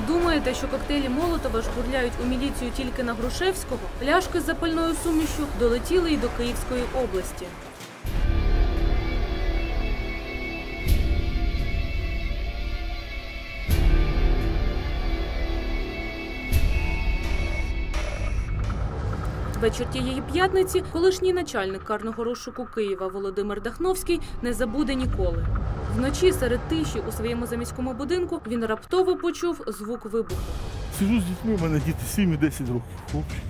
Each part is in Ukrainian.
думаєте, що коктейлі Молотова жбурляють у міліцію тільки на Грушевського, пляшки з запальною сумішю долетіли й до Київської області. Вечір тієї п'ятниці колишній начальник карного розшуку Києва Володимир Дахновський не забуде ніколи. Вночі серед тиші у своєму заміському будинку він раптово почув звук вибуху. Сижу з дітьми, у мене діти 7 і 10 років, хлопчики.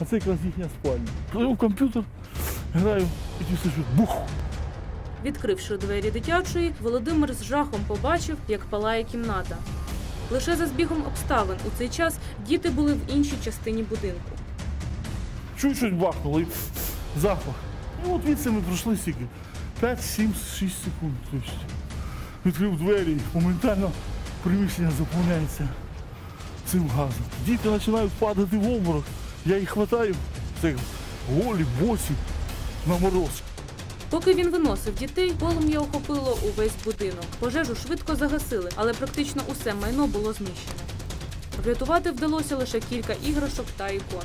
А це якраз їхня спальня. Беру комп'ютер, граю, і ті сижу, бух. Відкривши двері дитячої, Володимир з жахом побачив, як палає кімната. Лише за збігом обставин у цей час діти були в іншій частині будинку. Чуть щось бахнуло і запах. І от від ми пройшли стільки. 5, 7, 6 секунд. Тобто відкрив двері, моментально приміщення заповняється цим газом. Діти починають падати в обморок. Я їх хватаю, це голі, босі, на мороз. Поки він виносив дітей, полум'я охопило увесь будинок. Пожежу швидко загасили, але практично усе майно було знищено. Врятувати вдалося лише кілька іграшок та ікон.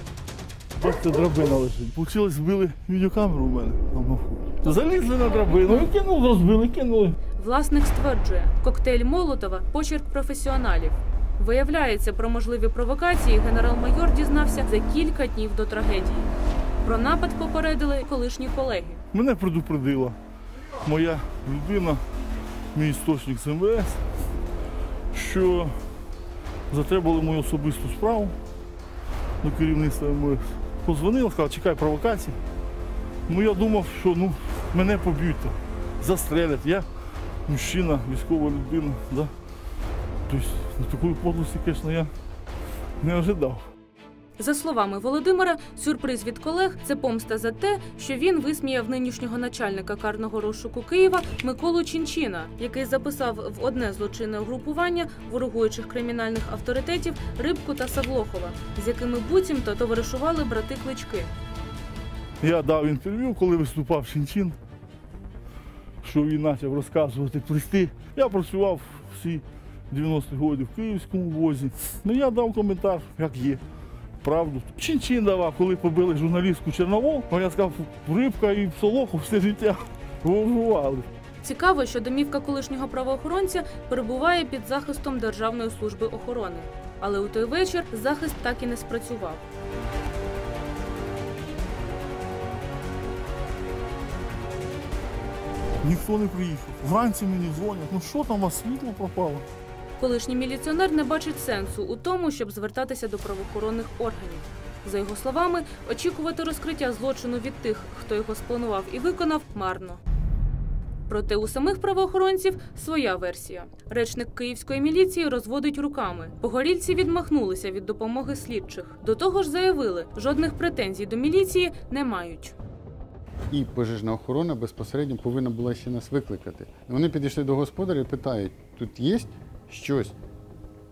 Ось драбина лежить. Получилось, збили відеокамеру у мене на вході. Залізли на драбину і кинули, розбили, кинули. Власник стверджує, коктейль Молотова почерк професіоналів. Виявляється, про можливі провокації генерал-майор дізнався за кілька днів до трагедії. Про напад попередили колишні колеги. Мене предупредила моя людина, мій істочник з МВС, що затребували мою особисту справу до керівництва МВС. Позвонила, сказала, чекай провокації. Ну я думав, що ну, мене поб'ють, застрелять. Я мужчина, військова людина. Да? Тобто ну, такої подлості, звісно, я не ожидав. За словами Володимира, сюрприз від колег це помста за те, що він висміяв нинішнього начальника карного розшуку Києва Миколу Чінчина, який записав в одне злочинне угрупування ворогуючих кримінальних авторитетів Рибку та Савлохова, з якими буцімто товаришували брати клички. Я дав інтерв'ю, коли виступав Шинчин, що він почав розказувати плести. Я працював всі 90-ті роки в Київському возі. Ну я дав коментар, як є. Правду. Чинчин давав, коли побили журналістку Чорновол, ну, я сказав, рибка і Солоху все життя воювали. Цікаво, що домівка колишнього правоохоронця перебуває під захистом Державної служби охорони. Але у той вечір захист так і не спрацював. Ніхто не приїхав. Вранці мені дзвонять, ну що там у вас світло пропало? Колишній міліціонер не бачить сенсу у тому, щоб звертатися до правоохоронних органів. За його словами, очікувати розкриття злочину від тих, хто його спланував і виконав, марно. Проте у самих правоохоронців своя версія. Речник київської міліції розводить руками. Погорільці відмахнулися від допомоги слідчих. До того ж, заявили, жодних претензій до міліції не мають. І пожежна охорона безпосередньо повинна була ще нас викликати. Вони підійшли до господаря і питають: тут є щось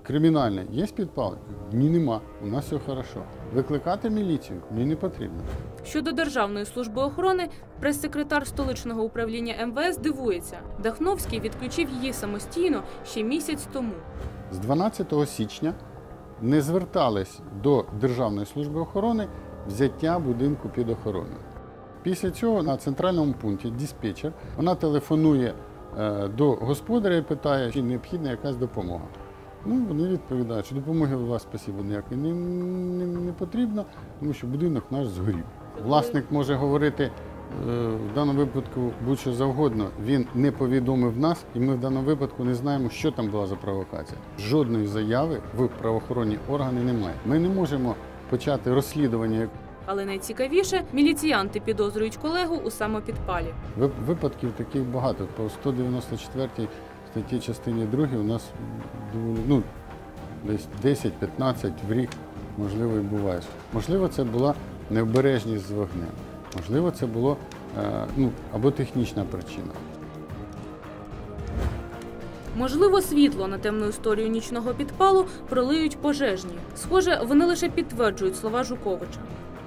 кримінальне, є підпал? Ні, нема. У нас все хорошо. Викликати міліцію мені не потрібно. Щодо Державної служби охорони, прес-секретар столичного управління МВС дивується. Дахновський відключив її самостійно ще місяць тому. З 12 січня не звертались до Державної служби охорони взяття будинку під охорону. Після цього на центральному пункті диспетчер вона телефонує е, до господаря і питає, чи необхідна якась допомога. Ну, вони відповідають, що допомоги у вас спасибо ніякої не, не, не потрібно, тому що будинок наш згорів. Власник може говорити е, в даному випадку будь-що завгодно. Він не повідомив нас, і ми в даному випадку не знаємо, що там була за провокація. Жодної заяви в правоохоронні органи немає. Ми не можемо почати розслідування. Але найцікавіше, міліціянти підозрюють колегу у самопідпалі. Ви- Випадків таких багато. По 194 статті частині 2 у нас ну, десь 10-15 в рік, можливо, і буває. Можливо, це була необережність з вогнем. Можливо, це було е, ну, або технічна причина. Можливо, світло на темну історію нічного підпалу пролиють пожежні. Схоже, вони лише підтверджують слова Жуковича.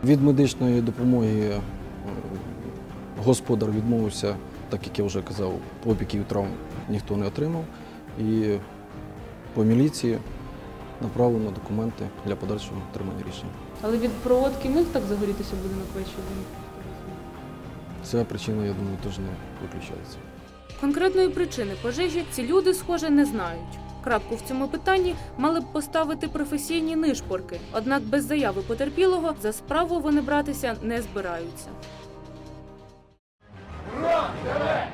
Від медичної допомоги е, господар відмовився, так як я вже казав, опіків травм ніхто не отримав. І по міліції направлено документи для подальшого отримання рішення. Але від проводки міг так загорітися будинок ввечері? Ця причина, я думаю, теж не виключається. Конкретної причини пожежі ці люди, схоже, не знають. Крапку в цьому питанні мали б поставити професійні нишпорки, однак без заяви потерпілого за справу вони братися не збираються. Ура!